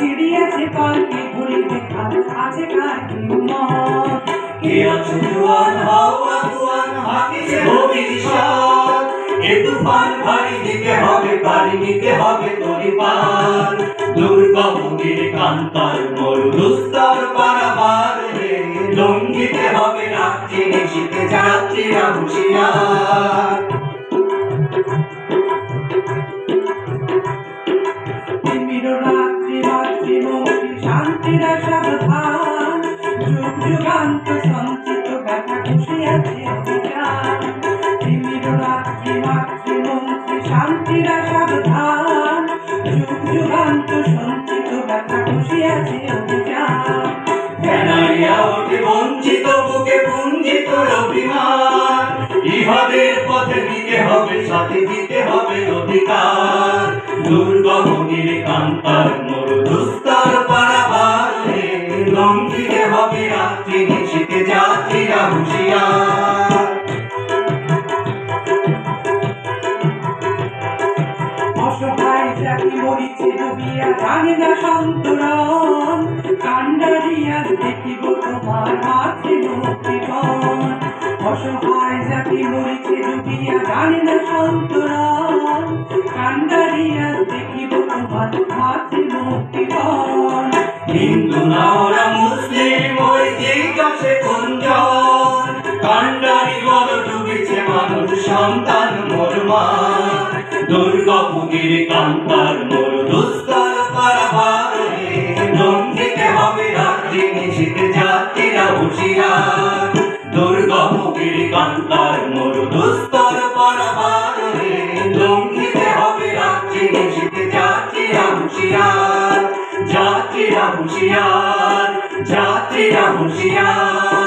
সিঁড়ি আছে পালকি ভুলিতে খাল আছে কার হিম্মত কে আছো জোয়ান হও আগুয়ান হাকিছে ভবিষ্যৎ এ তুফান, ভারী দিতে হবে পারি নিতে হবে তরি পার দুর্গমগির কান্তার মরু পারাবার। রে হবে রাত্রি, নিশীতে যাত্রীরা হুঁশিয়ার। শান্তিরা সাবধান যুগ যুগান্ত সঞ্চিত ব্যথা খুশি আছে অভিযান। তিমির রাত্রি রাত্রি মুক্তি শান্তিরা সাবধান যুগ লঙ্ঘিতে হবে রাত্রি নিশীতে যাত্রীরা হুঁশিয়ার। অসহায় জাতি মরিছে ডুবিয়া জানে না সন্তরণ। কান্ডারিয়া দেখিব তোমার মাতৃ মুক্তিগণ অসহায় জাতি মরিছে ডুবিয়া না মাতৃ মুক্তিগণ হিন্দু না ওরা মুসলিম ওই যেই দশে কুঞ্জন কান্ডারি বল, ডুবেছে মানুষ, সন্তান মরমার দুর্গাপুগির কান্তার মোর দুস্তর পারাবারে লঙ্ঘিতে হবে রাত্রি নিশীতে যাত্রীরা হুঁশিয়ার। দুর্গাপুগির কান্তার মোর দুস্তর পারাবারে লঙ্ঘিতে হবে রাত্রি নিশীতে যাত্রীরা হুঁশিয়ার। যাত্রীরা হুঁশিয়ার। যাত্রীরা হুঁশিয়ার